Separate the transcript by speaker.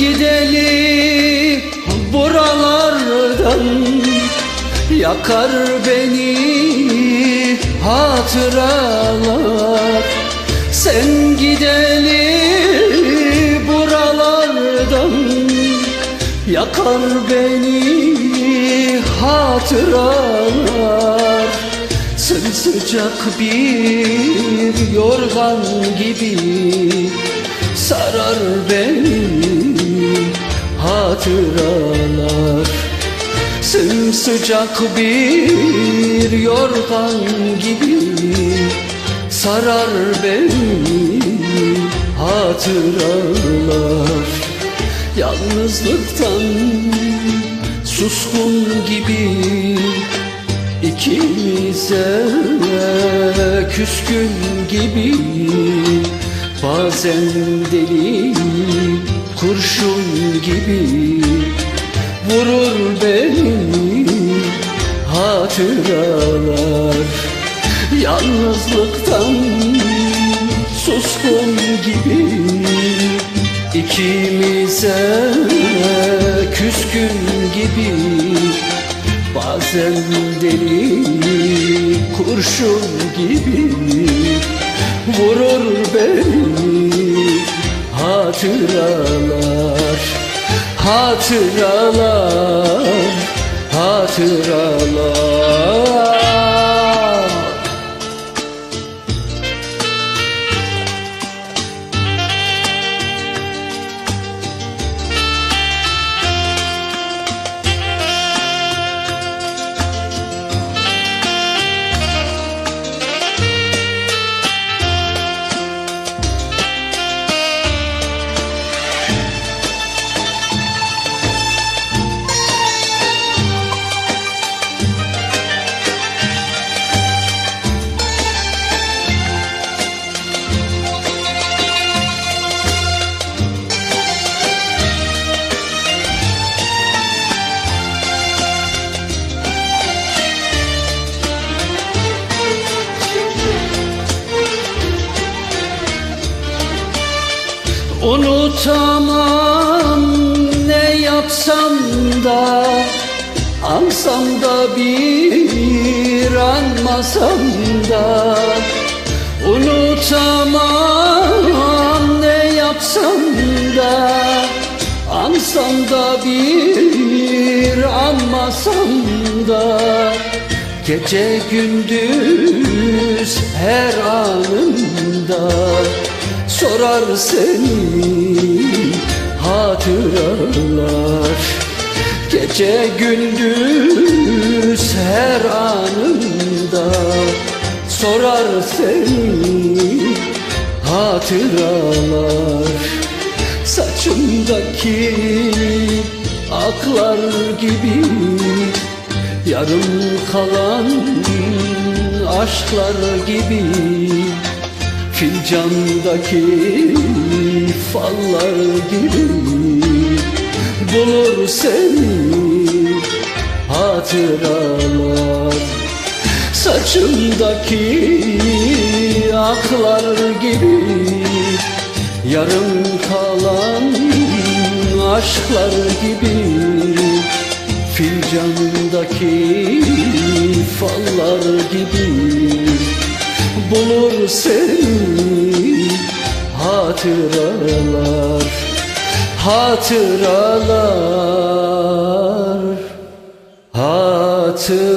Speaker 1: gideli buralardan. Yakar beni hatıralar. Sen gideli buralardan. Yakar beni hatıralar. Sen sıcak bir yorgan gibi Sarar beni hatıralar. Sımsıcak bir yorgan gibi Sarar beni hatıralar. Yalnızlıktan suskun gibi İkimize küskün gibi Bazen deli kurşun gibi Vurur beni hatıralar. Yalnızlıktan suskun gibi İkimize küskün gibi Bazen deli kurşun gibi Vurur beni hatıralar Hatıralar, hatıralar Unutamam ne yapsam da Ansam da bir anmasam da. Unutamam ne yapsam da Ansam da bir anmasam da. Gece gündüz her anında Sorar seni hatıralar Gece gündüz her anında Sorar seni hatıralar Saçımdaki aklar gibi Yarım kalan aşklar gibi Fincandaki fallar gibi Bulur seni hatıralar. Saçımdaki aklar gibi Yarım kalan aşklar gibi Fincandaki fallar gibi Bulur seni hatıralar Hatıralar Hatıralar